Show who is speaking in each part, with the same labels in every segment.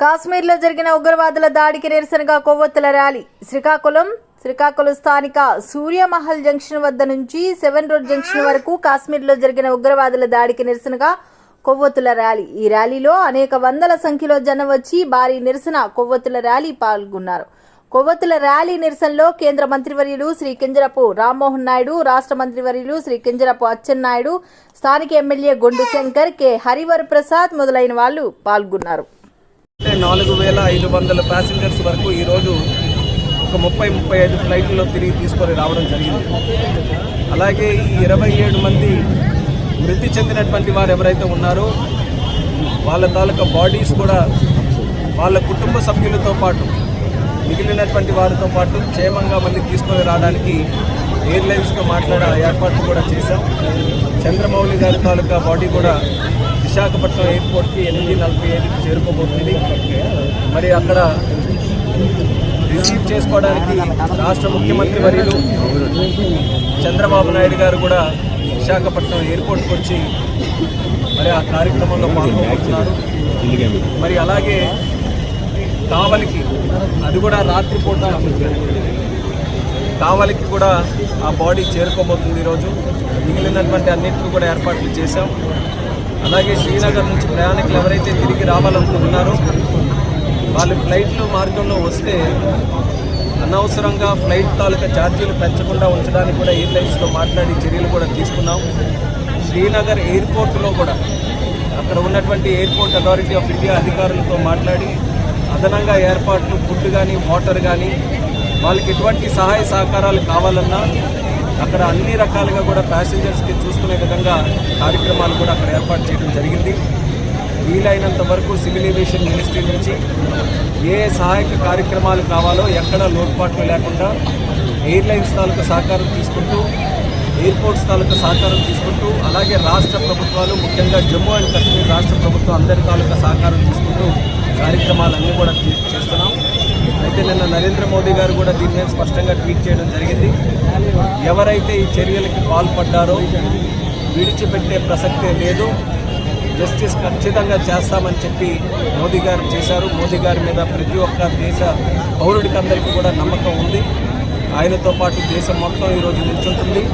Speaker 1: కాశ్మీర్లో జరిగిన ఉగ్రవాదుల దాడికి నిరసనగా కొవ్వొత్తుల ర్యాలీ. శ్రీకాకుళం శ్రీకాకుళం స్థానిక సూర్యమహల్ జంక్షన్ వద్ద నుంచి సెవెన్ రోడ్ జంక్షన్ వరకు కాశ్మీర్లో జరిగిన ఉగ్రవాదుల దాడికి నిరసనగా కొవ్వొత్తుల ర్యాలీ. ఈ ర్యాలీలో అనేక వందల సంఖ్యలో జనం వచ్చి భారీ నిరసన కొవ్వొత్తుల ర్యాలీ పాల్గొన్నారు. కొవ్వొత్తుల ర్యాలీ నిరసనలో కేంద్ర మంత్రివర్యులు శ్రీ కింజరపు రామ్మోహన్ నాయుడు రాష్ట్ర మంత్రివర్యులు శ్రీ కింజరపు అచ్చెన్నాయుడు స్థానిక ఎమ్మెల్యే గొండు శంకర్ కె. హరివర్ ప్రసాద్ మొదలైన వాళ్ళు పాల్గొన్నారు.
Speaker 2: నాలుగు వేల ఐదు వందల ప్యాసింజర్స్ వరకు ఈరోజు ఒక ముప్పై ముప్పై ఐదు ఫ్లైట్లో తిరిగి తీసుకొని రావడం జరిగింది. అలాగే ఈ ఇరవై ఏడు మంది మృతి చెందినటువంటి వారు ఎవరైతే ఉన్నారో వాళ్ళ తాలూకా బాడీస్ కూడా వాళ్ళ కుటుంబ సభ్యులతో పాటు మిగిలినటువంటి వారితో పాటు క్షేమంగా మళ్ళీ తీసుకొని రావడానికి ఎయిర్లైన్స్తో మాట్లాడే ఏర్పాట్లు కూడా చేశాం. చంద్రమౌళి గారి తాలూకా బాడీ కూడా విశాఖపట్నం ఎయిర్పోర్ట్కి ఎనిమిది నలభై ఐదుకి చేరుకోబోతుంది. మరి అక్కడ రిసీవ్ చేసుకోవడానికి రాష్ట్ర ముఖ్యమంత్రి వర్యులు చంద్రబాబు నాయుడు గారు కూడా విశాఖపట్నం ఎయిర్పోర్ట్కి వచ్చి మరి ఆ కార్యక్రమంలో పాల్గొంటున్నారు. మరి అలాగే కావలికి అది కూడా రాత్రిపూట కావలికి కూడా ఆ బాడీ చేరుకోబోతుంది ఈరోజు. మిగిలినటువంటి అన్నింటినీ కూడా ఏర్పాట్లు చేశాం. అలాగే శ్రీనగర్ నుంచి ప్రయాణికులు ఎవరైతే తిరిగి రావాలనుకుంటున్నారో వాళ్ళు ఫ్లైట్లు మార్గంలో వస్తే అనవసరంగా ఫ్లైట్ తాలూకా ఛార్జీలు పెంచకుండా ఉంచడానికి కూడా ఎయిర్లైన్స్తో మాట్లాడి చర్యలు కూడా తీసుకున్నాం. శ్రీనగర్ ఎయిర్పోర్ట్లో కూడా అక్కడ ఉన్నటువంటి ఎయిర్పోర్ట్ అథారిటీ ఆఫ్ ఇండియా అధికారులతో మాట్లాడి అదనంగా ఏర్పాట్లు ఫుడ్ కానీ వాటర్ కానీ వాళ్ళకి ఎటువంటి సహాయ సహకారాలు కావాలన్నా అక్కడ అన్ని రకాలుగా కూడా ప్యాసింజర్స్కి చూసుకునే విధంగా కార్యక్రమాలు కూడా అక్కడ ఏర్పాటు చేయడం జరిగింది. వీలైనంత వరకు సివిల్ ఏవియేషన్ మినిస్ట్రీ నుంచి ఏ సహాయక కార్యక్రమాలు కావాలో ఎక్కడ లోటుపాట్లు లేకుండా ఎయిర్లైన్స్ తాలూకు సహకారం తీసుకుంటూ ఎయిర్పోర్ట్స్ తాలూకు సహకారం తీసుకుంటూ అలాగే రాష్ట్ర ప్రభుత్వాలు ముఖ్యంగా జమ్మూ అండ్ కాశ్మీర్ రాష్ట్ర ప్రభుత్వం అందరి తాలూకా సహకారం తీసుకుంటూ కార్యక్రమాలన్నీ కూడా మోడీ మోదీ గారు కూడా దీని మీద స్పష్టంగా ట్వీట్ చేయడం జరిగింది. ఎవరైతే ఈ చర్యలకి పాల్పడ్డారో విడిచిపెట్టే ప్రసక్తే లేదు. జస్టిస్ ఖచ్చితంగా చేస్తామని చెప్పి మోదీ గారు చేశారు. మోదీ గారి మీద ప్రతి ఒక్క దేశ పౌరుడికి అందరికీ కూడా నమ్మకం ఉంది. ఆయనతో పాటు దేశం మొత్తం ఈరోజు నిల్చుంటుంది.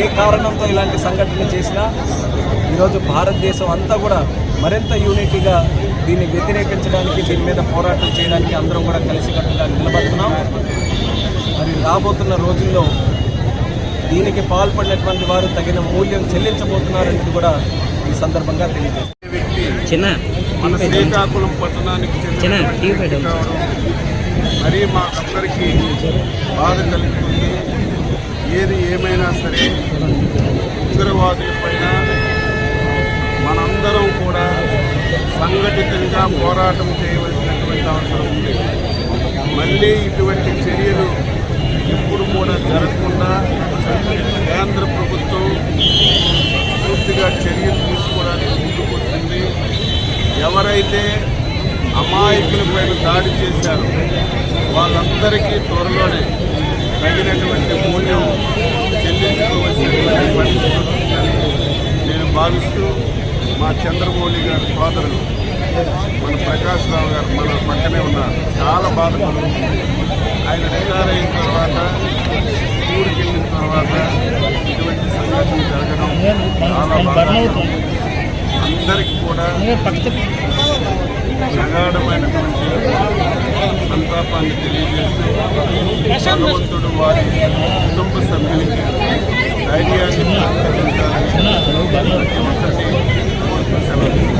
Speaker 2: ఏ కారణంతో ఇలాంటి సంఘటన చేసినా ఈరోజు భారతదేశం అంతా కూడా మరింత యూనిటీగా దీన్ని వ్యతిరేకించడానికి దీని మీద పోరాటం చేయడానికి అందరం కూడా కలిసికట్టుగా నిలబడుతున్నాం. మరి రాబోతున్న రోజుల్లో దీనికి పాల్పడినటువంటి వారు తగిన మూల్యం చెల్లించబోతున్నారనేది కూడా ఈ సందర్భంగా
Speaker 3: చిన్న
Speaker 4: మన శ్రీకాకుళం పట్టణానికి చెందిన మరీ మాకందరికీ బాధ కలుగుతుంది. ఏది ఏమైనా సరే ఉగ్రవాదులపైన అందరం కూడా సంఘటితంగా పోరాటం చేయవలసినటువంటి అవసరం ఉంది. మళ్ళీ ఇటువంటి చర్యలు ఎప్పుడు కూడా జరగకుండా కేంద్ర ప్రభుత్వం పూర్తిగా చర్యలు తీసుకోవడానికి ముందుకు వస్తుంది. ఎవరైతే అమాయకులపైన దాడి చేశారో వాళ్ళందరికీ త్వరలోనే తగినటువంటి మూల్యం చెల్లించుకోవాల్సినటువంటి పరిస్థితి నేను భావిస్తూ మా చంద్రమౌళి గారి సోదరులు మన ప్రకాష్ రావు గారు మన పక్కనే ఉన్నారు. చాలా బాధపడుతుంది ఆయన రిటైర్ అయిన తర్వాత ఊరికి వెళ్ళిన తర్వాత ఇటువంటి సంఘటనలు జరగడం చాలా బాధ అందరికీ కూడా ప్రగాఢమైనటువంటి సంతాపాన్ని తెలియజేస్తూ భగవంతుడు వారి కుటుంబ సభ్యులకి ధైర్యాన్ని ప్రతి ఒక్కటి Marcelo.